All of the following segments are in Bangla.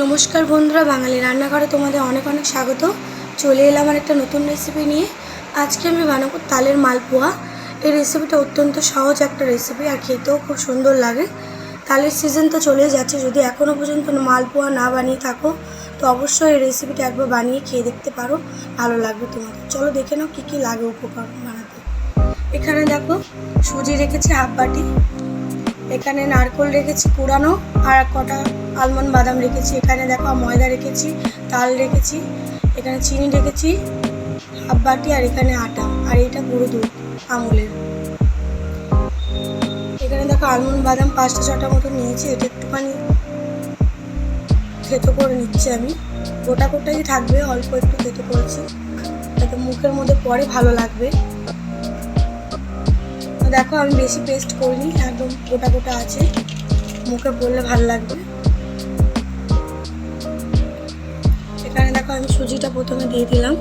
নমস্কার বন্ধুরা, বাঙালি রান্নাঘরে তোমাদের অনেক অনেক স্বাগত। চলে এলাম আর একটা নতুন রেসিপি নিয়ে। আজকে আমি বানাবো তালের মালপোয়া। এই রেসিপিটা অত্যন্ত সহজ একটা রেসিপি আর খেতেও খুব সুন্দর লাগে। তালের সিজন তো চলেই যাচ্ছে, যদি এখনও পর্যন্ত মালপোয়া না বানিয়ে থাকো, তো অবশ্যই এই রেসিপিটা একবার বানিয়ে খেয়ে দেখতে পারো, ভালো লাগবে তোমাদের। চলো দেখে নাও কী কী লাগে উপকরণ বানাতে। এখানে দেখো, সুজি রেখেছি হাফ বাটি। এখানে নারকোল রেখেছি কুড়ানো আর কটা আলমন্ড বাদাম রেখেছি। এখানে দেখো ময়দা রেখেছি, তাল রেখেছি, এখানে চিনি রেখেছি, হাফ বাটি, আর এখানে আটা, আর এটা গুঁড়ো দুধ, আমুলের। এখানে দেখো আলমন্ড বাদাম পাঁচটা, ছটা মতো নিয়েছি, এটা একটুখানি থেতো করে নিচ্ছি আমি। গোটা কোটাই থাকবে, অল্প একটু থেতো করেছি, যাতে মুখের মধ্যে পরে ভালো লাগবে। দেখো, আমি বেশি পেস্ট করিনি, একদম গোটা গোটা আছে। মুখে পড়লে ভালো লাগবে। এখানে দেখো, আমি সুজিটা প্রথমে দিয়ে দিলাম।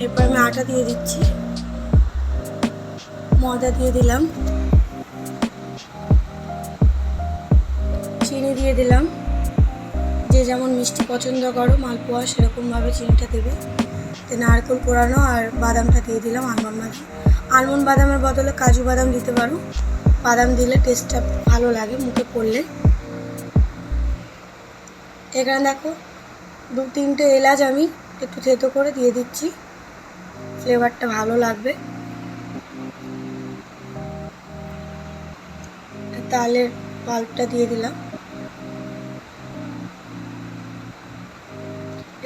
এরপর আমি আটা দিয়ে দিচ্ছি। ময়দা দিয়ে দিলাম। চিনি দিয়ে দিলাম। যে যেমন মিষ্টি পছন্দ করো, মালপোয়া সেরকমভাবে চিনিটা দেবে। নারকেল পোড়ানো আর বাদামটা দিয়ে দিলাম আলমন্ড বাদাম আলমন্ড বাদামের বদলে কাজু বাদাম দিতে পারো। বাদাম দিলে টেস্টটা ভালো লাগে মুখে পড়লে। এখানে দেখো দু তিনটে এলাচ আমি একটু থেতো করে দিয়ে দিচ্ছি। ফ্লেভারটা ভালো লাগবে। তালের পাল্পটা দিয়ে দিলাম।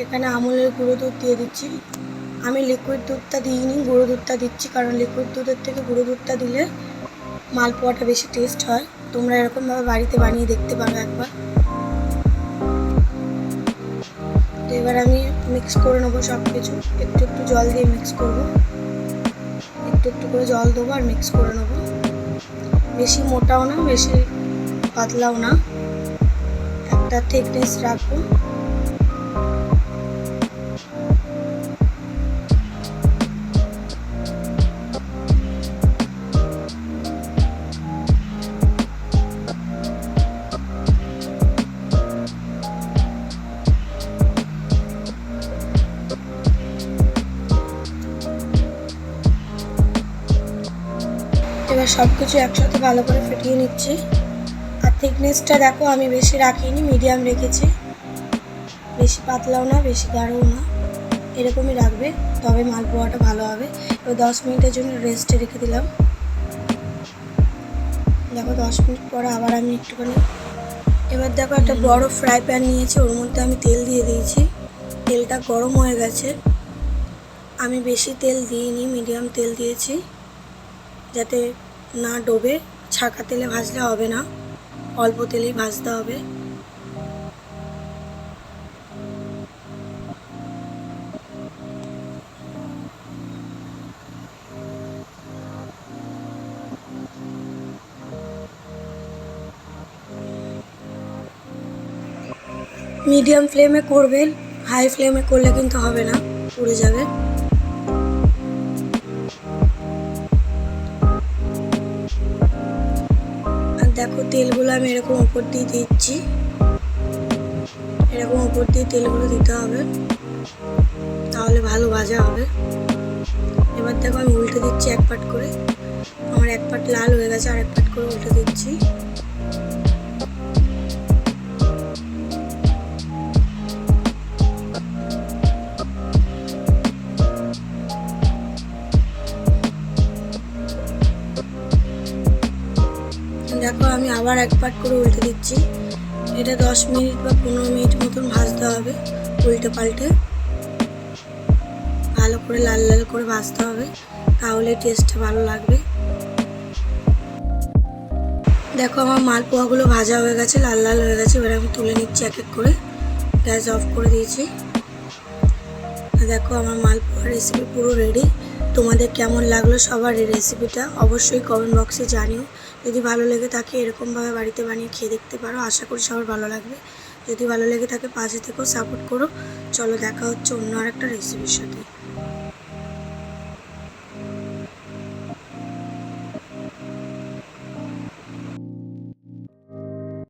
এখানে আমুলের গুঁড়ো দুধ দিয়ে দিচ্ছি। আমি লিকুইড দুধটা দিইনি, গুঁড়ো দুধটা দিচ্ছি কারণ লিকুইড দুধের থেকে গুঁড়ো দুধটা দিলে মালপোয়াটা বেশি টেস্ট হয়। তোমরা এরকমভাবে বাড়িতে বানিয়ে দেখতে পারো একবার। তো এবার আমি মিক্স করে নেব সব কিছু একটু একটু জল দিয়ে মিক্স করব। একটু একটু করে জল দেবো আর মিক্স করে নেব। বেশি মোটাও না, বেশি পাতলাও না। একটা থিকনেস রাখব। এবার সব কিছু একসাথে ভালো করে ফেটিয়ে নিচ্ছি। আর থিকনেসটা দেখো আমি বেশি রাখিনি মিডিয়াম রেখেছি। বেশি পাতলাও না বেশি গাঢ়ও না। এরকমই রাখবে তবে মালপোয়াটা ভালো হবে। এবার দশ মিনিটের জন্য রেস্টে রেখে দিলাম। দেখো দশ মিনিট পরে আবার আমি একটুখানি এবার দেখো একটা বড় ফ্রাই প্যান নিয়েছি ওর মধ্যে আমি তেল দিয়ে দিয়েছি। তেলটা গরম হয়ে গেছে। আমি বেশি তেল দিইনি মিডিয়াম তেল দিয়েছি। যাতে না ডোবে, ছাকা তেলে ভাজলে হবে না, অল্প তেলেই ভাজতে হবে। মিডিয়াম ফ্লেমে করবেন হাই ফ্লেমে করলে কিন্তু হবে না, পুড়ে যাবে। তেলগুলো আমি এরকম ওপর দিয়ে দিচ্ছি। এরকম ওপর দিয়ে তেলগুলো দিতে হবে। তাহলে ভালো ভাজা হবে। এবার দেখো আমি উল্টে দিচ্ছি এক পাট করে। আমার এক পাট লাল হয়ে গেছে, আর এক পাট করে উল্টে দিচ্ছি। আমি আবার এক পাট করে উল্টে দিচ্ছি। এটা দশ মিনিট বা পনেরো মিনিট মতন ভাজতে হবে উল্টে পাল্টে। ভালো করে লাল লাল করে ভাজতে হবে, তাহলে টেস্টটা ভালো লাগবে। দেখো আমার মালপোয়াগুলো ভাজা হয়ে গেছে, লাল লাল হয়ে গেছে, এবার আমি তুলে নিচ্ছি এক এক করে। গ্যাস অফ করে দিয়েছি। দেখো আমার মালপোয়া রেসিপি পুরো রেডি তোমাদের কেমন লাগল সবার এই রেসিপিটা অবশ্যই কমেন্ট বক্সে জানিও। যদি ভালো লেগে থাকে এরকমভাবে বাড়িতে বানিয়ে খেয়ে দেখতে পারো, আশা করি সবার ভালো লাগবে। যদি ভালো লেগে থাকে পাশে থেকেও সাপোর্ট করো। চলো দেখা হচ্ছে অন্য আর একটা রেসিপির সাথে।